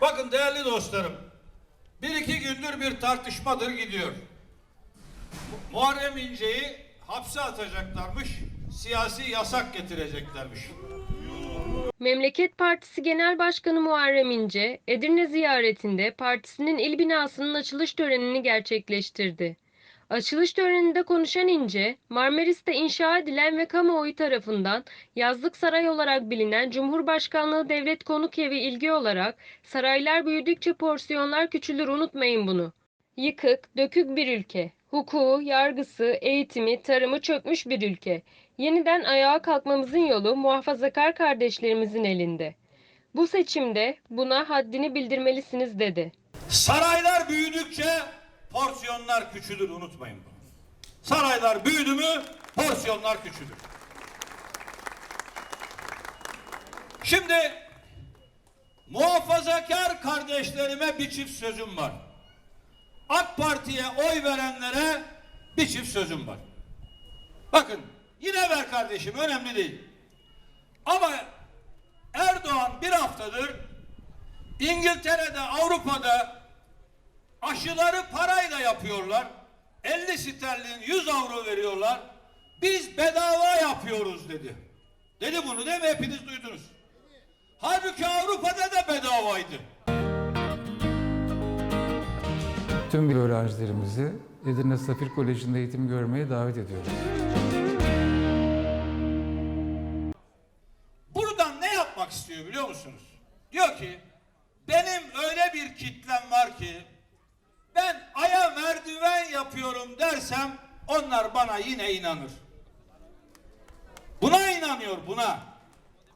Bakın değerli dostlarım, bir iki gündür bir tartışmadır gidiyor. Mu- Muharrem İnce'yi hapse atacaklarmış, siyasi yasak getireceklermiş. Memleket Partisi Genel Başkanı Muharrem İnce, Edirne ziyaretinde partisinin il binasının açılış törenini gerçekleştirdi. Açılış töreninde konuşan İnce, Marmaris'te inşa edilen ve kamuoyu tarafından yazlık saray olarak bilinen Cumhurbaşkanlığı Devlet Konuk Evi ilgi olarak saraylar büyüdükçe porsiyonlar küçülür unutmayın bunu. Yıkık, dökük bir ülke. Hukuku, yargısı, eğitimi, tarımı çökmüş bir ülke. Yeniden ayağa kalkmamızın yolu muhafazakar kardeşlerimizin elinde. Bu seçimde buna haddini bildirmelisiniz dedi. Saraylar büyüdükçe porsiyonlar küçülür unutmayın bunu. Saraylar büyüdü mü porsiyonlar küçülür. Şimdi muhafazakar kardeşlerime bir çift sözüm var. AK Parti'ye oy verenlere bir çift sözüm var. Bakın yine ver kardeşim önemli değil. Ama Erdoğan bir haftadır İngiltere'de Avrupa'da aşıları parayla yapıyorlar. 50 sterlin 100 avro veriyorlar. Biz bedava yapıyoruz dedi. Dedi bunu değil mi? Hepiniz duydunuz. Halbuki Avrupa'da da bedavaydı. Tüm öğrencilerimizi Edirne Safir Koleji'nde eğitim görmeye davet ediyoruz. Buradan ne yapmak istiyor biliyor musunuz? Diyor ki benim öyle bir kitlem var ki onlar bana yine inanır. Buna inanıyor buna.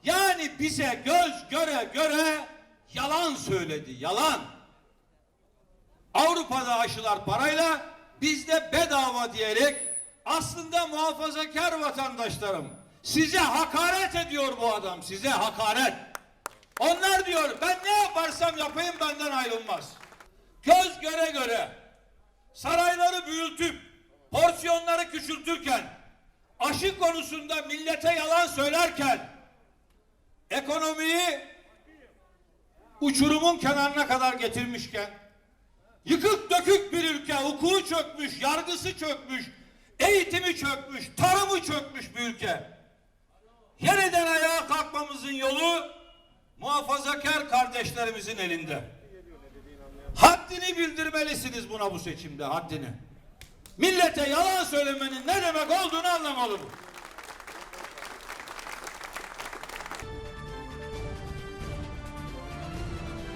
Yani bize göz göre göre yalan söyledi yalan. Avrupa'da aşılar parayla bizde bedava diyerek aslında muhafazakar vatandaşlarım size hakaret ediyor bu adam size hakaret. Onlar diyor ben ne yaparsam yapayım benden ayrılmaz. Göz göre göre sarayları büyütüp porsiyonları küçültürken aşı konusunda millete yalan söylerken ekonomiyi uçurumun kenarına kadar getirmişken Yıkık dökük bir ülke, hukuku çökmüş, yargısı çökmüş, eğitimi çökmüş, tarımı çökmüş bir ülke. Yeniden ayağa kalkmamızın yolu muhafazakar kardeşlerimizin elinde. Haddini bildirmelisiniz buna bu seçimde, haddini. Millete yalan söylemenin ne demek olduğunu anlamalı bu.